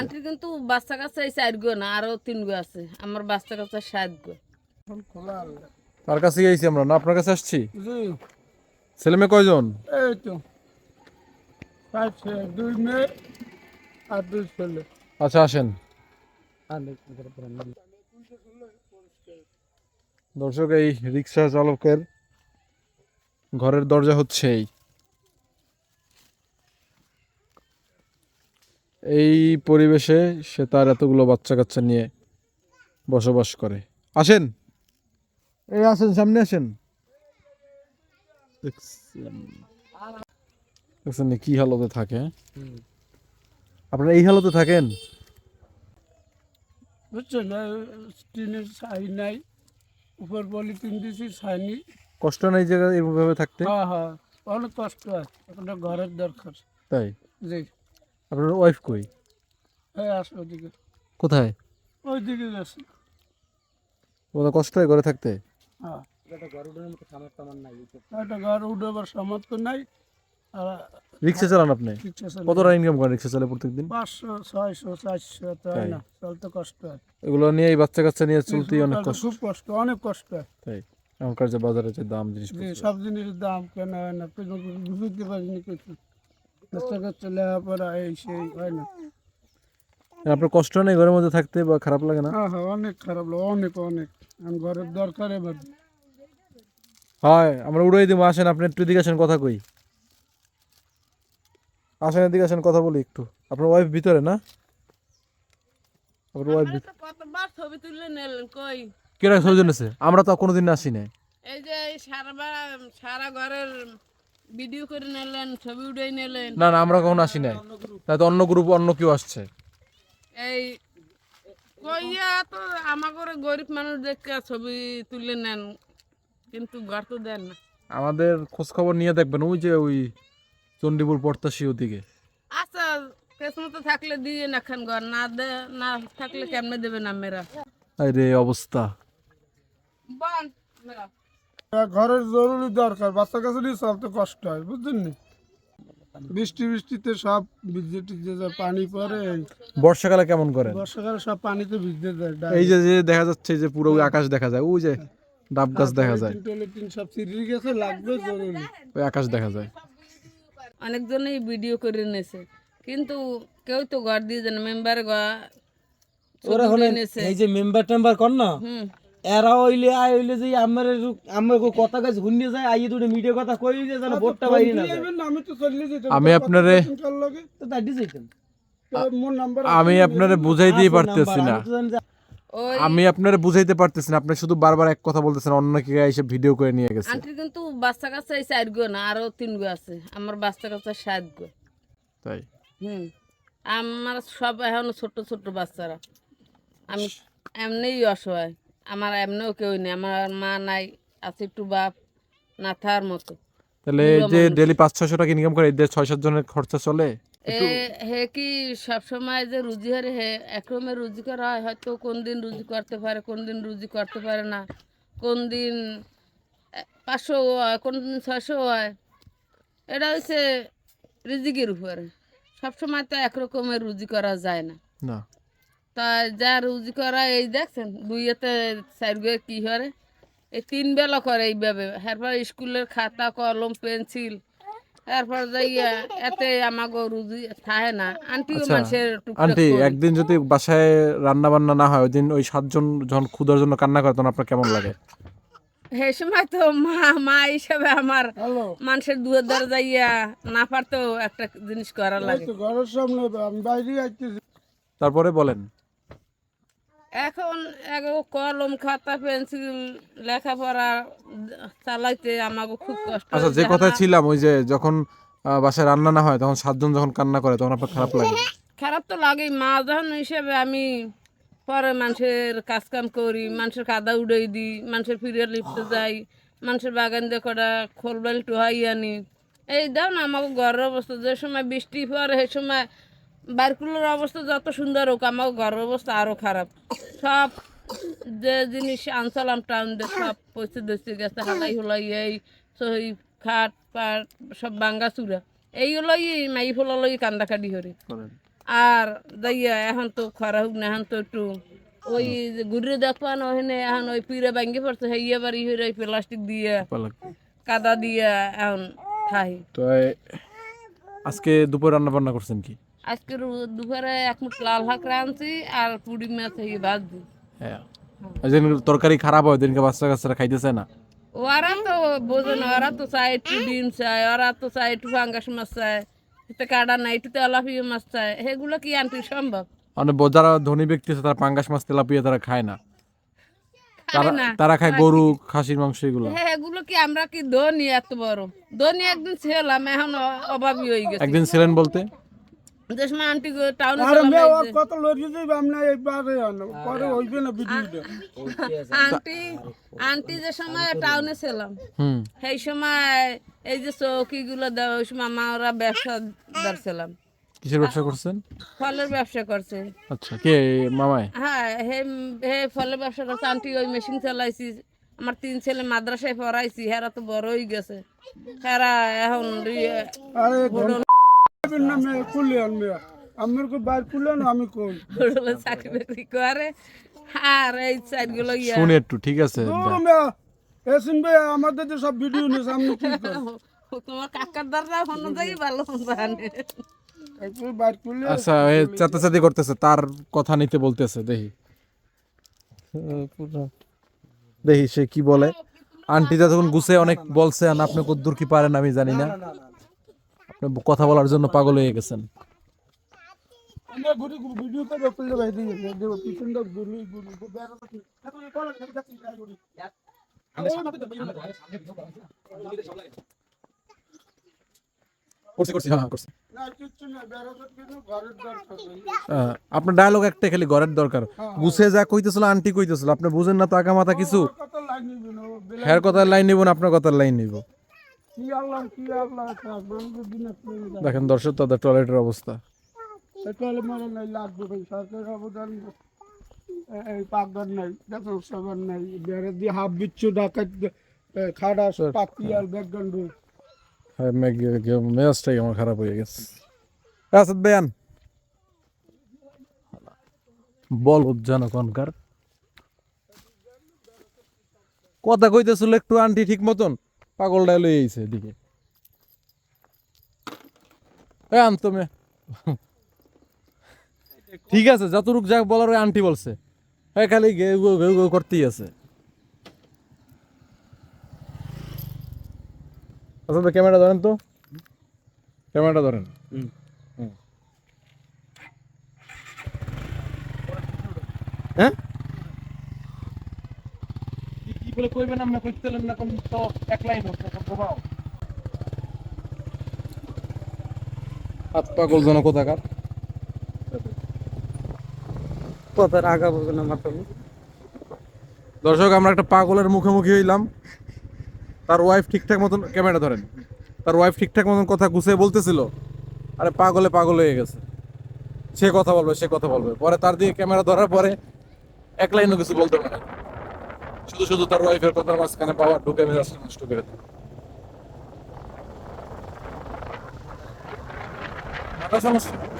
আন্টির কিন্তু বাচ্চা এই চার গো না আরও তিন গো আছে। আমার বাচ্চা কাচ্চা সাত গো। তার কাছে গেছি আমরা না? আপনার কাছে আসছি? ছেলে মেয়ে কয়জন? এই তো। দুই মেয়ে আর দুই ছেলে। আচ্ছা আসেন। দর্শক এই রিক্সা চালকের ঘরের দরজা হচ্ছে এই। এই পরিবেশে সে তার এতগুলো বাচ্চা কাচ্চা নিয়ে বসবাস করে। আসেন। এই আসেন সামনে আসেন। দেখছেন। কি হালতে থাকে হ্যাঁ? আপনারা এই হালতে থাকেন? বুঝছেন টিনের ছাই নাই উপর বলি তিন দিয়েছি কষ্ট নাই জায়গা এভাবে থাকতে? হ্যাঁ হ্যাঁ অনেক কষ্ট হয় একটা ঘরের দরকার। তাই? জি। আপনার ওয়াইফ কই? এই আসো ওদিকে কোথায়? ওই দিকে গেছে ওটা কষ্ট হয় ঘরে থাকতে? হ্যাঁ। একটা ঘর উঠবার সামর্থ্য নাই আর রিক্সা চালান আপনি? রিক্সা চালানো। কত টাকা ইনকাম করেন রিক্সা চালে প্রত্যেকদিন? পাঁচশো ছয়শো চারশো তাই। না? চলতে কষ্ট হয়। এগুলো নিয়ে এই বাচ্চা কাচ্চা নিয়ে চলতেই অনেক কষ্ট। খুব কষ্ট অনেক কষ্ট হয়। তাই। এখনকার যে বাজারে যে দাম জিনিস সব জিনিসের দাম কেন হয় না বুঝতে পারিনি কিছু। বাচ্চা লেখাপড়া এই সেই হয় না। আপনার কষ্ট নেই ঘরের মধ্যে থাকতে বা খারাপ লাগে না? হ্যাঁ হ্যাঁ অনেক খারাপ লাগে অনেক অনেক। আমি ঘরের দরকার এবার। হয় আমরা উড়াই দিব আসেন আপনি একটু এদিকে আসেন কথা কই। আসেন এদিকে আসেন কথা বলি একটু। আপনার ওয়াইফ ভিতরে না? আপনার ওয়াইফ তো কতবার ছবি তুলে নিলেন কই? কেরা আছে আমরা তো কোনোদিন আসি নাই। এই যে সারা সারা ঘরের ভিডিও করে নিলেন ছবি উঠে নিলেন। না না আমরা কখনো আসি নাই। না তো অন্য গ্রুপ অন্য কেউ আসছে। এই কইয়া তো আমাকে গরিব মানুষ দেখে ছবি তুলে নেন কিন্তু ঘর তো দেন না। আমাদের খোঁজ খবর নিয়ে দেখবেন ওই যে ওই চণ্ডীপুর পর্তাশি ওদিকে। আচ্ছা কেসমতো থাকলে দিয়ে না খান ঘর না দে না থাকলে কেমনে দেবেন মেরা আরে অবস্থা। বল মেরা। ঘরের জরুরি দরকার বাচ্চা কাছে নিয়ে চলতে কষ্ট হয় বুঝলেন নি? বৃষ্টি বৃষ্টিতে সব ভিজে টিজে যায় পানি পড়ে। এই বর্ষাকালে কেমন করে বর্ষাকালে সব পানিতে ভিজতে যায় এই যে যে দেখা যাচ্ছে যে পুরো আকাশ দেখা যায় ওই যে ডাব গাছ দেখা যায়। টিন সব চিরিয়ে গেছে লাগবে জরুরি। ওই আকাশ দেখা যায়। অনেকজনই ভিডিও করে নিয়েছে কিন্তু কেউ তো ঘর দিয়ে যায় না মেম্বার ঘর ওরা হলেন এই যে মেম্বার টেম্বার কর না? হুম। এরা হইলে আই হইলে যে আমার আমার কথা কাজ হুন্নে যায় আইয়ে দুটো মিডিয়া কথা কই যে যেন ভোটটা বাইরে না আমি তো চলে যেতাম আমি আপনারে তো মোর নাম্বার আমি আপনারে বুঝাইতেই পারতেছি না। আমি আপনারে বুঝাইতে পারতেছি না আপনি শুধু বারবার এক কথা বলতেছেন অন্য কে এসে ভিডিও করে নিয়ে গেছে। আন্টির কিন্তু বাচ্চা কাচ্চা এই চার গো না আরও তিন গো আছে আমার বাচ্চা কাচ্চা সাত গো তাই? হুম আমার সব এখন ছোট ছোট বাচ্চারা আমি এমনিই অসহায়। আমার এমনিও কেউ নেই আমার মা নাই আছে একটু বাপ না থার মতো। তাহলে এই যে ডেলি পাঁচ ছয়শো টাকা ইনকাম করে এদের ছয় সাত জনের খরচা চলে? এ হে কি সব সময় যে রুজি হারে হে একরকমের রুজি করা হয় হয়তো কোন দিন রুজি করতে পারে কোন দিন রুজি করতে পারে না কোন দিন পাঁচশো হয় কোন দিন ছয়শো হয়। এটা হচ্ছে রিজিকের উপরে। সবসময় তো একরকমের রুজি করা যায় না। না। তা যা রুজি করা এই দেখছেন দুইয়েতে চার গুয়ে কি করে? এই তিন বেলা করে এইভাবে। এরপর স্কুলের খাতা কলম পেন্সিল এরপর যাইয়া এতে আমাকে রুজি থাকে না। আন্টিও আচ্ছা, মানুষের আন্টি একদিন যদি বাসায় রান্না বান্না না হয় ওই দিন ওই সাতজন যখন ক্ষুধার জন্য কান্না করে তখন আপনার কেমন লাগে? সেই সময় তো মা মা হিসাবে আমার মানুষের দুয়ার দ্বারা যাইয়া না পারতেও একটা জিনিস করা লাগে। ঘরের সামনে আমি বাইরে তারপরে বলেন। এখন কলম খাতা পেন্সিল লেখাপড়া চালাইতে আমাকে খুব কষ্ট আচ্ছা যে। কথায় ছিলাম ওই যে যখন বাসায় রান্না না হয় তখন সাতজন যখন কান্না করে তখন আপনার খারাপ লাগে? খারাপ তো লাগেই। মা যখন হিসেবে আমি পরে মানুষের কাজ কাম করি মানুষের কাদা উড়াই দিই মানুষের ফিরে লিপতে যাই মানুষের বাগান দিয়ে কটা খোল বালি টুহাই আনি। এই দাও না আমাকে ঘরের অবস্থা যে সময় বৃষ্টি পরে সেই সময় বারকুলোর অবস্থা যত সুন্দর হোক আমাকে ঘরের অবস্থা আরও খারাপ। সব যে জিনিস আনসালাম টাউন দিয়ে সব পয়সা দস্তি গেছে হালাই হুলাই এই সহি খাট পাট সব বাঙ্গা চূড়া এইগুলোই মাই ফুলালই কান্দা কাটি হরি। আর যাইয়া এখন তো খরা হোক না এখন তো একটু ওই ঘুরে দেখবান ওখানে এখন ওই পিড়ে ভাঙ্গি পড়ছে হেইয়া বাড়ি হয়ে প্লাস্টিক দিয়ে কাদা দিয়ে এখন খাই তো আজকে দুপুর রান্না বান্না করছেন কি? আজকে দুপুরে এক মুঠ লাল রাঁধছি আর পুরি মাছ হয়ে ভাজছি হ্যাঁ। যেদিন তরকারি খারাপ হয় বাচ্চা কাচ্চারা খাইতেছে না? ওরা তো বোঝে না ওরা তো চায় একটু ডিম চায় ওরা তো চায় একটু ফাঙ্গাস মাছ চায় এতে কাটা নাই একটু তেলাপিয়া মাছ চায় সেগুলো কি আনতে সম্ভব? মানে যারা ধনী ব্যক্তি আছে তারা পাঙ্গাস মাছ তেলাপিয়া তারা খায় না। তারা খায় গরু খাসির মাংস এগুলো। হ্যাঁ এগুলো কি আমরা কি ধনী এত বড়? ধনী একদিন ছিলাম এখন অভাবী হয়ে গেছে। একদিন ছিলেন বলতে? যে সময় আন্টি টাউনে আর মেয়ে ওর কত লড়িয়ে যাইবে আমরা এইবারে আনো পরে হইবে না ভিডিওটা আন্টি আন্টি যে সময় টাউনে ছিলাম হুম। সেই সময় এই যে ওই সময় ব্যবসা ছিলাম। কিসের ব্যবসা করছেন? ফলের ব্যবসা করছে। আচ্ছা কে মামায় হ্যাঁ হে হে ফলের ব্যবসা করছে। আন্টি ওই মেশিন চালাইছি আমার তিন ছেলে মাদ্রাসায় পড়াইছি হেরা তো বড় হয়ে গেছে। হেরা এখন রি- আরে ঘণ্টা না মেয়ে খুলে আন মেয়ে আমার কো আমি কই? হোটেলে চাকরি বাকরি করে। আর এই সাইডগুলো ইয়া। শুনে একটু ঠিক আছে? এসিন ভাই আমাদের তো সব ভিডিও নিয়ে সামনে কি করে তোমার কাকার যাই ভালো জানে আচ্ছা এ চাতাচাতি করতেছে তার কথা নিতে বলতেছে দেখি। দেখি সে কি বলে। আন্টি যখন গুছে অনেক বলছে আপনি কদ্দূর কি পারেন আমি জানি না। কথা বলার জন্য পাগল হয়ে গেছেন। হ্যাঁ আপনার ডায়লগ একটা খালি ঘরের দরকার। গুছে যা কইতেছিল আন্টি কইতেছিল আপনি বুঝেন না তো আগা মাথা কিছু। হ্যার কথার লাইন নিব না আপনার কথার লাইন নিব। দেখেন দর্শক তাদের টয়লেটের অবস্থা। মেজাজটাই আমার খারাপ হয়ে গেছে। আসাদ বেয়ান বল কথা কইতেছিল একটু আন্টি ঠিক মতন? পাগলটা লই আইছে এদিকে। এ আনতো মে ঠিক আছে যতটুক যাক বলার ওই আন্টি বলছে। হ্যাঁ খালি ঘেউ ঘেউ ঘেউ ঘেউ করতেই আছে। আচ্ছা ক্যামেরা ধরেন তো। ক্যামেরাটা ধরেন। হ্যাঁ? কি বলে কইবেন আমরা কইতেলেন না কোন তো এক লাইন প্রভাব হাত পাগল জন কোথাকার। কথার আগা বলব না মাথা দর্শক আমরা একটা পাগলের মুখোমুখি হইলাম। তার ওয়াইফ ঠিকঠাক মতন ক্যামেরা ধরেন। তার ওয়াইফ ঠিকঠাক মতন কথা গুছিয়ে বলতেছিল। আরে পাগলে পাগল হয়ে গেছে। সে কথা বলবে সে কথা বলবে। পরে তার দিকে ক্যামেরা ধরার পরে এক লাইনও কিছু বলতে পারে না। শুধু শুধু তার ওয়াইফের কথা মাঝখানে পাওয়ার ঢুকে মেজাজটা নষ্ট করে দেয় মাথা সমস্যা।